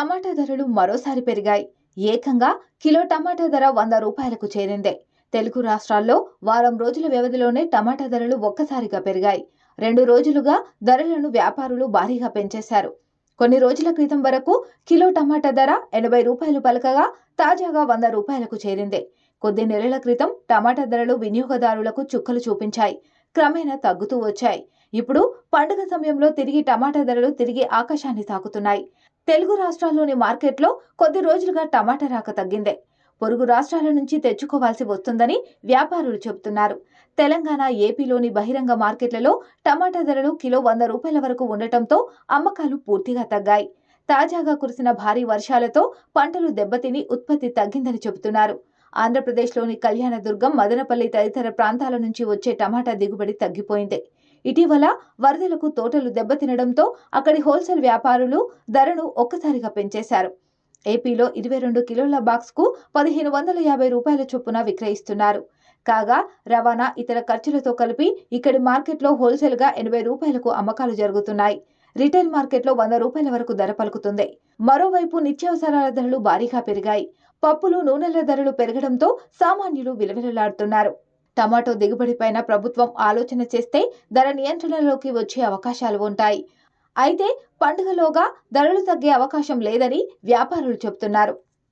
టమాటా ధరలు మరోసారి పెరిగాయి. ఏకంగా కిలో టమాటా ధర వంద రూపాయలకు చేరింది. తెలుగు రాష్ట్రాల్లో వారం రోజుల వ్యవధిలోనే టమాటా ధరలు ఒక్కసారిగా పెరిగాయి. రెండు రోజులుగా ధరలను వ్యాపారులు భారీగా పెంచేశారు. కొన్ని రోజుల క్రితం వరకు కిలో టమాటా ధర ఎనభై రూపాయలు పలకగా తాజాగా వంద రూపాయలకు చేరింది. కొద్ది నెలల క్రితం టమాటా ధరలు వినియోగదారులకు చుక్కలు చూపించాయి. క్రమేణా తగ్గుతూ వచ్చాయి. ఇప్పుడు పండుగ సమయంలో తిరిగి టమాటా ధరలు తిరిగి ఆకాశాన్ని తాకుతున్నాయి. తెలుగు రాష్ట్రాల్లోని మార్కెట్లో కొద్ది రోజులుగా టమాటా రాక తగ్గిందే. పొరుగు రాష్ట్రాల నుంచి తెచ్చుకోవాల్సి వస్తుందని వ్యాపారులు చెబుతున్నారు. తెలంగాణ ఏపీలోని బహిరంగ మార్కెట్లలో టమాటా ధరలు కిలో వంద రూపాయల వరకు ఉండటంతో అమ్మకాలు పూర్తిగా తగ్గాయి. తాజాగా కురిసిన భారీ వర్షాలతో పంటలు దెబ్బతిని ఉత్పత్తి తగ్గిందని చెబుతున్నారు. ఆంధ్రప్రదేశ్లోని కళ్యాణదుర్గం మదనపల్లి తదితర ప్రాంతాల నుంచి వచ్చే టమాటా దిగుబడి తగ్గిపోయింది. ఇటీవల వరదలకు తోటలు దెబ్బతినడంతో అక్కడి హోల్సేల్ వ్యాపారులు ధరను ఒక్కసారిగా పెంచేశారు. ఏపీలో ఇరవై రెండు కిలోల బాక్స్కు పదిహేను వందల యాభై రూపాయల చొప్పున విక్రయిస్తున్నారు. కాగా రవాణా ఇతర ఖర్చులతో కలిపి ఇక్కడి మార్కెట్లో హోల్సేల్గా ఎనభై రూపాయలకు అమ్మకాలు జరుగుతున్నాయి. రిటైల్ మార్కెట్లో వంద రూపాయల వరకు ధర పలుకుతుంది. మరోవైపు నిత్యావసరాల ధరలు భారీగా పెరిగాయి. పప్పులు నూనెల ధరలు పెరగడంతో సామాన్యులు విలవిలలాడుతున్నారు. టమాటో దిగుబడిపైన ప్రభుత్వం ఆలోచన చేస్తే ధర నియంత్రణలోకి వచ్చే అవకాశాలు ఉంటాయి. అయితే పండుగలోగా ధరలు తగ్గే అవకాశం లేదని వ్యాపారులు చెబుతున్నారు.